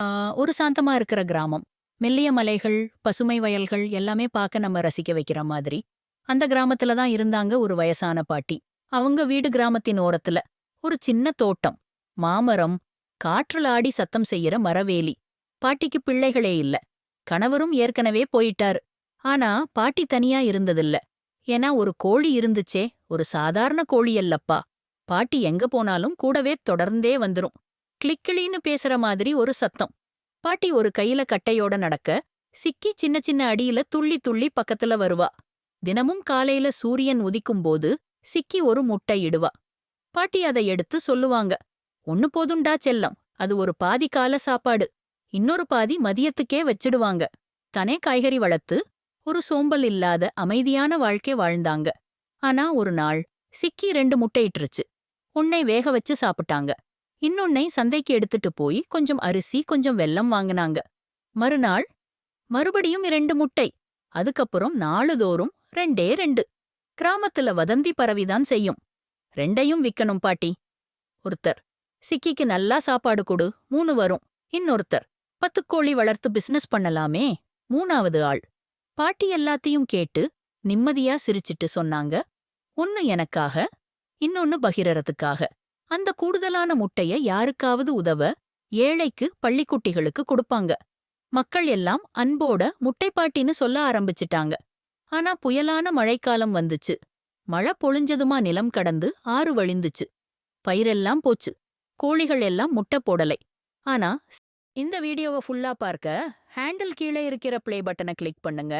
ஆ, ஒரு சாந்தமா இருக்கிற கிராமம். மெல்லிய மலைகள் பசுமை வயல்கள் எல்லாமே பார்க்க நம்ம ரசிக்க வைக்கிற மாதிரி. அந்த கிராமத்துல தான் இருந்தாங்க ஒரு வயசான பாட்டி. அவங்க வீடு கிராமத்தின் ஓரத்துல. ஒரு சின்ன தோட்டம் மாமரம் காற்றுல ஆடி சத்தம் செய்யற மரவேலி. பாட்டிக்கு பிள்ளைகளே இல்ல. கணவரும் ஏற்கனவே போயிட்டாரு. ஆனா பாட்டி தனியா இருந்ததில்ல. ஏன்னா ஒரு கோழி இருந்துச்சே ஒரு சாதாரண கோழி அல்லப்பா. பாட்டி எங்க போனாலும் கூடவே தொடர்ந்தே வந்துரும். கிளிக்கிளின்னு பேசுற மாதிரி ஒரு சத்தம். பாட்டி ஒரு கையில கட்டையோட நடக்க சிக்கி சின்ன சின்ன அடியில துள்ளி துள்ளி பக்கத்துல வருவா. தினமும் காலையில சூரியன் உதிக்கும் போது சிக்கி ஒரு முட்டை இடுவா. பாட்டி அதை எடுத்து சொல்லுவாங்க ஒன்னு போதுண்டா செல்லம் அது ஒரு பாதி கால சாப்பாடு. இன்னொரு பாதி மதியத்துக்கே வச்சிடுவாங்க. தனே காய்கறி வளர்த்து ஒரு சோம்பல் இல்லாத அமைதியான வாழ்க்கை வாழ்ந்தாங்க. ஆனா ஒரு நாள் சிக்கி ரெண்டு முட்டையிட்டுருச்சு உன்னை வேக வச்சு சாப்பிட்டாங்க. இன்னொன்னை சந்தைக்கு எடுத்துட்டு போய் கொஞ்சம் அரிசி கொஞ்சம் வெல்லம் வாங்குனாங்க. மறுநாள் மறுபடியும் இரண்டு முட்டை அதுக்கப்புறம் நாளுதோறும் ரெண்டே ரெண்டு. கிராமத்துல வதந்தி பரவிதான் செய்யும். ரெண்டையும் விக்கணும் பாட்டி. ஒருத்தர் சிக்கிக்கு நல்லா சாப்பாடு கொடு மூணு வரும். இன்னொருத்தர் பத்து கோழி வளர்த்து பிசினஸ் பண்ணலாமே. மூணாவது ஆள் பாட்டி எல்லாத்தையும் கேட்டு நிம்மதியா சிரிச்சிட்டு சொன்னாங்க. ஒன்னு எனக்காக இன்னொன்னு பகிரறதுக்காக. அந்த கூடுதலான முட்டைய யாருக்காவது உதவ ஏழைக்கு பள்ளிக்குட்டிகளுக்கு கொடுப்பாங்க. மக்கள் எல்லாம் அன்போட முட்டைப்பாட்டின்னு சொல்ல ஆரம்பிச்சிட்டாங்க. ஆனா புயலான மழைக்காலம் வந்துச்சு. மழை பொழிஞ்சதுமா நிலம் கடந்து ஆறு வழிந்துச்சு. பயிரெல்லாம் போச்சு. கோழிகள் எல்லாம் முட்டை போடலை. ஆனா இந்த வீடியோவை ஃபுல்லா பார்க்க ஹேண்டில் கீழே இருக்கிற பிளே பட்டனை கிளிக் பண்ணுங்க.